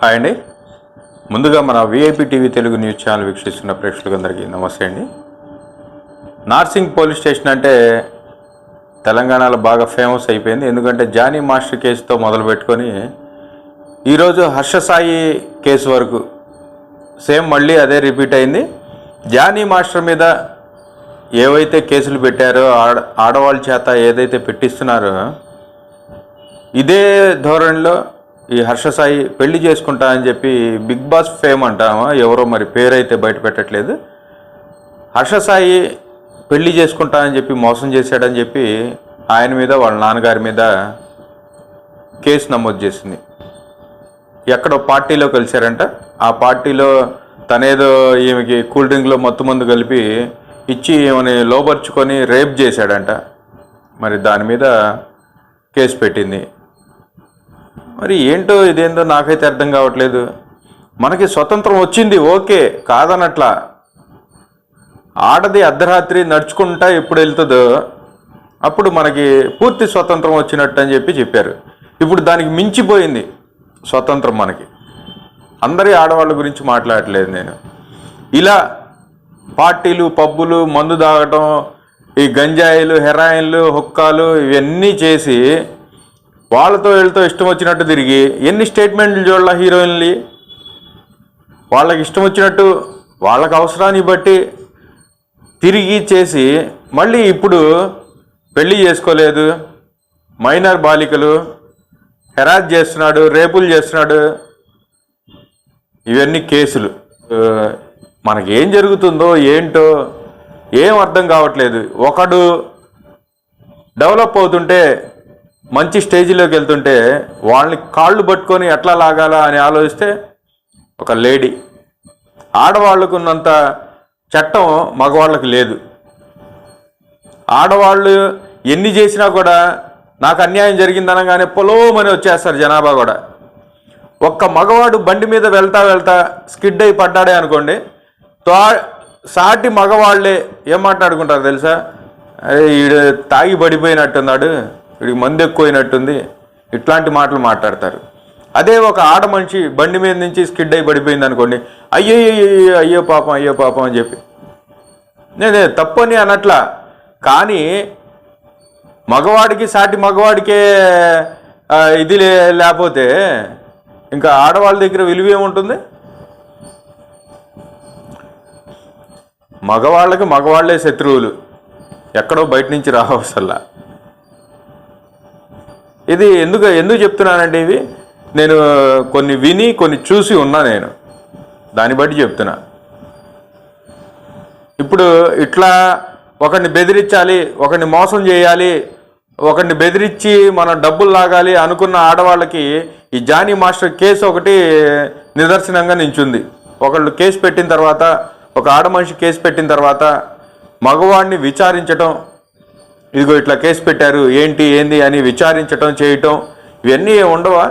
Hi అండి. ముందుగా మన VIP TV Telugu news channel వీక్షిస్తున్న ప్రేక్షకులందరికీ నమస్తే అండి. నార్సింగ్ పోలీస్ స్టేషన్ అంటే తెలంగాణలో బాగా ఫేమస్ అయిపోయింది. ఎందుకంటే జానీ మాస్టర్ కేసుతో మొదలు పెట్టుకొని ఈరోజు హర్షసాయి కేసు వరకు సేమ్ మళ్ళీ అదే రిపీట్ అయింది. జానీ మాస్టర్ మీద ఏవైతే కేసులు పెట్టారో ఆడ ఆడవాళ్ళ చేత ఏదైతే పెట్టిస్తున్నారో ఇదే ధోరణిలో ఈ హర్షసాయి పెళ్ళి చేసుకుంటా అని చెప్పి బిగ్ బాస్ ఫేమ్ అంటామా? ఎవరో మరి పేరైతే బయట పెట్టట్లేదు. హర్షసాయి పెళ్ళి చేసుకుంటా అని చెప్పి మోసం చేశాడని చెప్పి ఆయన మీద వాళ్ళ నాన్నగారి మీద కేసు నమోదు చేసింది. ఎక్కడో పార్టీలో కలిశారంట. ఆ పార్టీలో తనేదో ఈమెకి కూల్ డ్రింక్లో మత్తు మందు కలిపి ఇచ్చి ఈమెని లోపరుచుకొని రేప్ చేశాడంట. మరి దాని మీద కేసు పెట్టింది. మరి ఏంటో ఇదేందో నాకైతే అర్థం కావట్లేదు. మనకి స్వతంత్రం వచ్చింది ఓకే కాదనట్లా. ఆడది అర్ధరాత్రి నడుచుకుంటా ఎప్పుడు వెళ్తుందో అప్పుడు మనకి పూర్తి స్వతంత్రం వచ్చినట్టు అని చెప్పి చెప్పారు. ఇప్పుడు దానికి మించిపోయింది స్వతంత్రం మనకి. అందరి ఆడవాళ్ళ గురించి మాట్లాడట్లేదు నేను. ఇలా పార్టీలు పబ్బులు మందు తాగటం ఈ గంజాయిలు హెరాయిన్లు హుక్కాలు ఇవన్నీ చేసి వాళ్ళతో వీళ్ళతో ఇష్టం వచ్చినట్టు తిరిగి ఎన్ని స్టేట్మెంట్లు చూడాల హీరోయిన్లు? వాళ్ళకి ఇష్టం వచ్చినట్టు వాళ్ళకి అవసరాన్ని బట్టి తిరిగి చేసి మళ్ళీ ఇప్పుడు పెళ్ళి చేసుకోలేదు. మైనర్ బాలికలు హెరాజ్ చేస్తున్నాడు రేపులు చేస్తున్నాడు. ఇవన్నీ కేసులు. మనకి ఏం జరుగుతుందో ఏంటో ఏం అర్థం కావట్లేదు. ఒకడు డెవలప్ అవుతుంటే మంచి స్టేజ్లోకి వెళ్తుంటే వాళ్ళని కాళ్ళు పట్టుకొని ఎట్లా లాగాలా అని ఆలోచిస్తే ఒక లేడీ. ఆడవాళ్ళకు ఉన్నంత చట్టం మగవాళ్ళకి లేదు. ఆడవాళ్ళు ఎన్ని చేసినా కూడా నాకు అన్యాయం జరిగిందనగానే పొలోమని వచ్చేస్తారు జనాభా కూడా. ఒక్క మగవాడు బండి మీద వెళ్తా వెళ్తా స్కిడ్ అయి పడ్డాడే అనుకోండి తో సాటి మగవాళ్ళే ఏం మాట్లాడుకుంటారు తెలుసా? అరే ఈడు తాగి పడిపోయినట్టున్నాడు. వీడికి మందు ఎక్కువైనట్టుంది ఇట్లాంటి మాటలు మాట్లాడతారు. అదే ఒక ఆడ మనిషి బండి మీద నుంచి స్కిడ్ అయి పడిపోయింది అనుకోండి అయ్యో అయ్యో అయ్యో పాపం అయ్యో పాపం అని చెప్పి నేనే తప్పని అనట్లా కానీ మగవాడికి సాటి మగవాడికే ఇది లే- లేకపోతే ఇంకా ఆడవాళ్ళ దగ్గర విలువ ఏముంటుంది మగవాళ్ళకి మగవాళ్ళే శత్రువులు ఎక్కడో బయట నుంచి రావసల్లా ఇది ఎందుకు ఎందుకు చెప్తున్నానంటే ఇవి? నేను కొన్ని విని కొన్ని చూసి ఉన్నా నేను. దాన్ని బట్టి చెప్తున్నా. ఇప్పుడు ఇట్లా ఒకరిని బెదిరించాలి ఒకరిని మోసం చేయాలి ఒకరిని బెదిరించి మనం డబ్బులు లాగాలి అనుకున్న ఆడవాళ్ళకి ఈ జానీ మాస్టర్ కేసు ఒకటి నిదర్శనంగా నించుంది. ఒకళ్ళు కేసు పెట్టిన తర్వాత ఒక ఆడ మనిషి కేసు పెట్టిన తర్వాత మగవాడిని విచారించటం ఇదిగో ఇట్లా కేసు పెట్టారు ఏంటి ఏంది అని విచారించటం చేయటం ఇవన్నీ ఉండవా?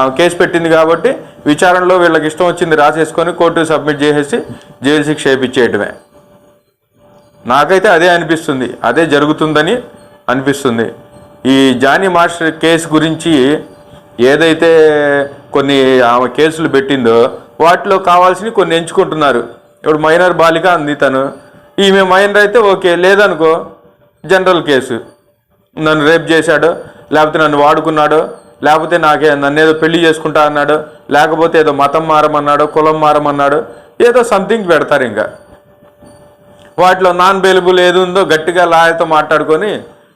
ఆమె కేసు పెట్టింది కాబట్టి విచారణలో వీళ్ళకి ఇష్టం వచ్చింది రాసేసుకొని కోర్టు సబ్మిట్ చేసేసి జైలు శిక్ష వేయించేయటమే నాకైతే అదే అనిపిస్తుంది అదే జరుగుతుందని అనిపిస్తుంది. ఈ జానీ మాస్టర్ కేసు గురించి ఏదైతే కొన్ని ఆమె కేసులు పెట్టిందో వాటిలో కావాల్సినవి కొన్ని ఎంచుకుంటున్నారు. ఇప్పుడు మైనర్ బాలిక అంది తను ఈమె మైనర్ అయితే ఓకే లేదనుకో జనరల్ కేసు. నన్ను రేప్ చేశాడు లేకపోతే నన్ను వాడుకున్నాడు లేకపోతే నాకే నన్ను ఏదో పెళ్ళి చేసుకుంటా అన్నాడు లేకపోతే ఏదో మతం మారమన్నాడు కులం మారమన్నాడు ఏదో సంథింగ్ పెడతారు ఇంకా. వాటిలో నాన్ బెయిలబుల్ ఏది ఉందో గట్టిగా లాయర్తో మాట్లాడుకొని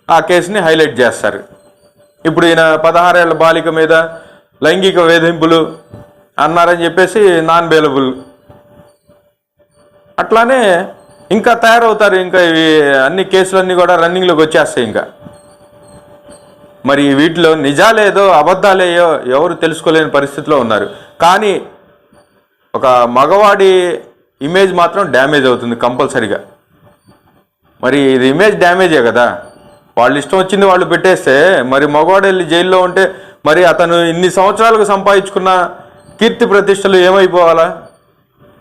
ఆ కేసుని హైలైట్ చేస్తారు. ఇప్పుడు ఈయన పదహారేళ్ళ బాలిక మీద లైంగిక వేధింపులు అన్నారని చెప్పేసి నాన్ బెయిలబుల్ అట్లానే ఇంకా తయారవుతారు ఇంకా ఇవి అన్ని కేసులన్నీ కూడా రన్నింగ్లోకి వచ్చేస్తాయి ఇంకా. మరి వీటిలో నిజాలేదో అబద్ధాలేయో ఎవరు తెలుసుకోలేని పరిస్థితిలో ఉన్నారు. కానీ ఒక మగవాడి ఇమేజ్ మాత్రం డ్యామేజ్ అవుతుంది కంపల్సరిగా. మరి ఇది ఇమేజ్ డ్యామేజే కదా. వాళ్ళు ఇష్టం వచ్చింది వాళ్ళు పెట్టేస్తే మరి మగవాడు వెళ్ళి జైల్లో ఉంటే మరి అతను ఇన్ని సంవత్సరాలకు సంపాదించుకున్న కీర్తి ప్రతిష్టలు ఏమైపోవాలా?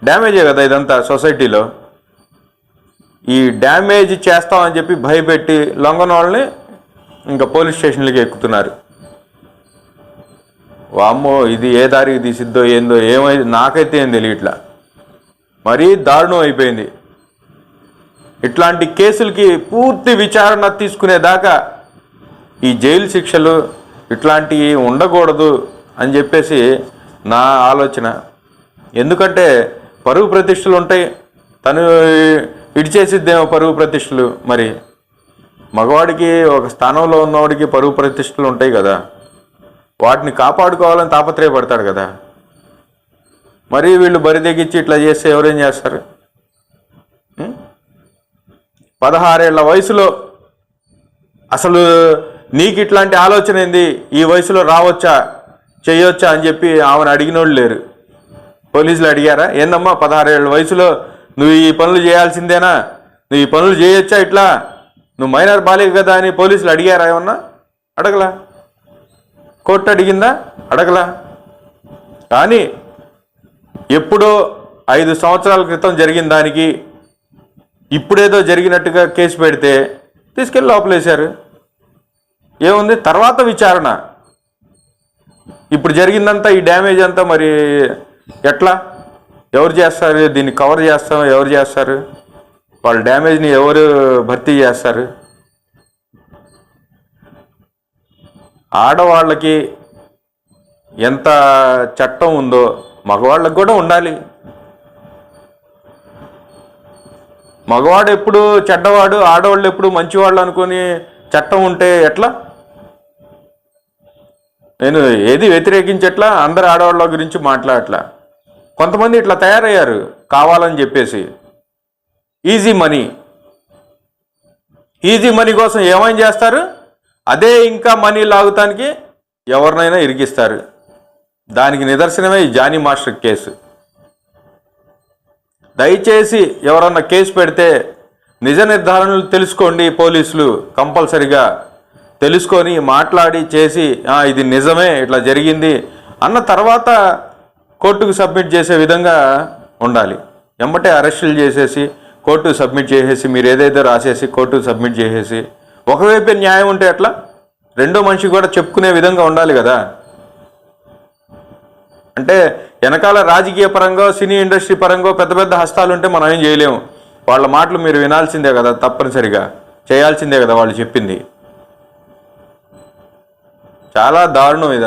డ్యామేజే కదా ఇదంతా సొసైటీలో. ఈ డ్యామేజ్ చేస్తామని చెప్పి భయపెట్టి లొంగన వాళ్ళని ఇంకా పోలీస్ స్టేషన్లకి ఎక్కుతున్నారు. వామ్మో ఇది ఏ దారికి తీసిద్దో ఏందో ఏమై నాకైతే ఏం తెలియట్లా. మరీ దారుణం అయిపోయింది. ఇట్లాంటి కేసులకి పూర్తి విచారణ తీసుకునేదాకా ఈ జైలు శిక్షలు ఇట్లాంటివి ఉండకూడదు అని చెప్పేసి నా ఆలోచన. ఎందుకంటే పరుగు ప్రతిష్టలు ఉంటాయి తను ఇడిచేసిద్దేమో పరువు ప్రతిష్టలు మరి మగవాడికి ఒక స్థానంలో ఉన్నవాడికి పరువు ప్రతిష్టలు ఉంటాయి కదా. వాటిని కాపాడుకోవాలని తాపత్రయపడతాడు కదా. మరి వీళ్ళు బరి తెగించి ఇట్లా చేస్తే ఎవరేం చేస్తారు? పదహారేళ్ళ వయసులో అసలు నీకు ఇట్లాంటి ఆలోచన ఏంది? ఈ వయసులో రావచ్చా? చేయొచ్చా? అని చెప్పి ఆమెను అడిగిన వాళ్ళు లేరు. పోలీసులు అడిగారా? ఏందమ్మా పదహారేళ్ళ వయసులో నువ్వు ఈ పనులు చేయాల్సిందేనా? నువ్వు ఈ పనులు చేయొచ్చా ఇట్లా? నువ్వు మైనర్ బాలిక కదా అని పోలీసులు అడిగారా ఏమన్నా? అడగలా. కోర్టు అడిగిందా? అడగలా. కానీ ఎప్పుడో ఐదు సంవత్సరాల క్రితం జరిగిన దానికి ఇప్పుడేదో జరిగినట్టుగా కేసు పెడితే తీసుకెళ్ళి లోపలేశారు. ఏముంది? తర్వాత విచారణ. ఇప్పుడు జరిగిందంతా ఈ డ్యామేజ్ అంతా మరి ఎట్లా? ఎవరు చేస్తారు? దీన్ని కవర్ చేస్తాం. ఎవరు చేస్తారు? వాళ్ళ డ్యామేజ్ని ఎవరు భర్తీ చేస్తారు? ఆడవాళ్ళకి ఎంత చట్టం ఉందో మగవాళ్ళకి కూడా ఉండాలి. మగవాడు ఎప్పుడు చెడ్డవాడు ఆడవాళ్ళు ఎప్పుడు మంచివాళ్ళు అనుకొని చట్టం ఉంటే ఎట్లా? నేను ఏది వ్యతిరేకించట్లా? అందరు ఆడవాళ్ళ గురించి మాట్లాడట్లా? కొంతమంది ఇట్లా తయారయ్యారు కావాలని చెప్పేసి. ఈజీ మనీ ఈజీ మనీ కోసం ఏమైనా చేస్తారు? అదే ఇంకా మనీ లాగుతానికి ఎవరినైనా ఇరికిస్తారు. దానికి నిదర్శనమే ఈ జానీ మాస్టర్ కేసు. దయచేసి ఎవరన్నా కేసు పెడితే నిజ నిర్ధారణలు తెలుసుకోండి పోలీసులు కంపల్సరిగా. తెలుసుకొని మాట్లాడి చేసి ఇది నిజమే ఇట్లా జరిగింది అన్న తర్వాత కోర్టుకు సబ్మిట్ చేసే విధంగా ఉండాలి. ఎమ్మటే అరెస్టులు చేసేసి కోర్టుకు సబ్మిట్ చేసేసి మీరు ఏదైతే రాసేసి కోర్టుకు సబ్మిట్ చేసేసి ఒకవైపే న్యాయం ఉంటే ఎట్లా? రెండో మనిషి కూడా చెప్పుకునే విధంగా ఉండాలి కదా. అంటే వెనకాల రాజకీయ పరంగా సినీ ఇండస్ట్రీ పరంగా పెద్ద పెద్ద హస్తాలు ఉంటే మనం ఏం చేయలేము. వాళ్ళ మాటలు మీరు వినాల్సిందే కదా తప్పనిసరిగా. చేయాల్సిందే కదా వాళ్ళు చెప్పింది. చాలా దారుణం ఇది.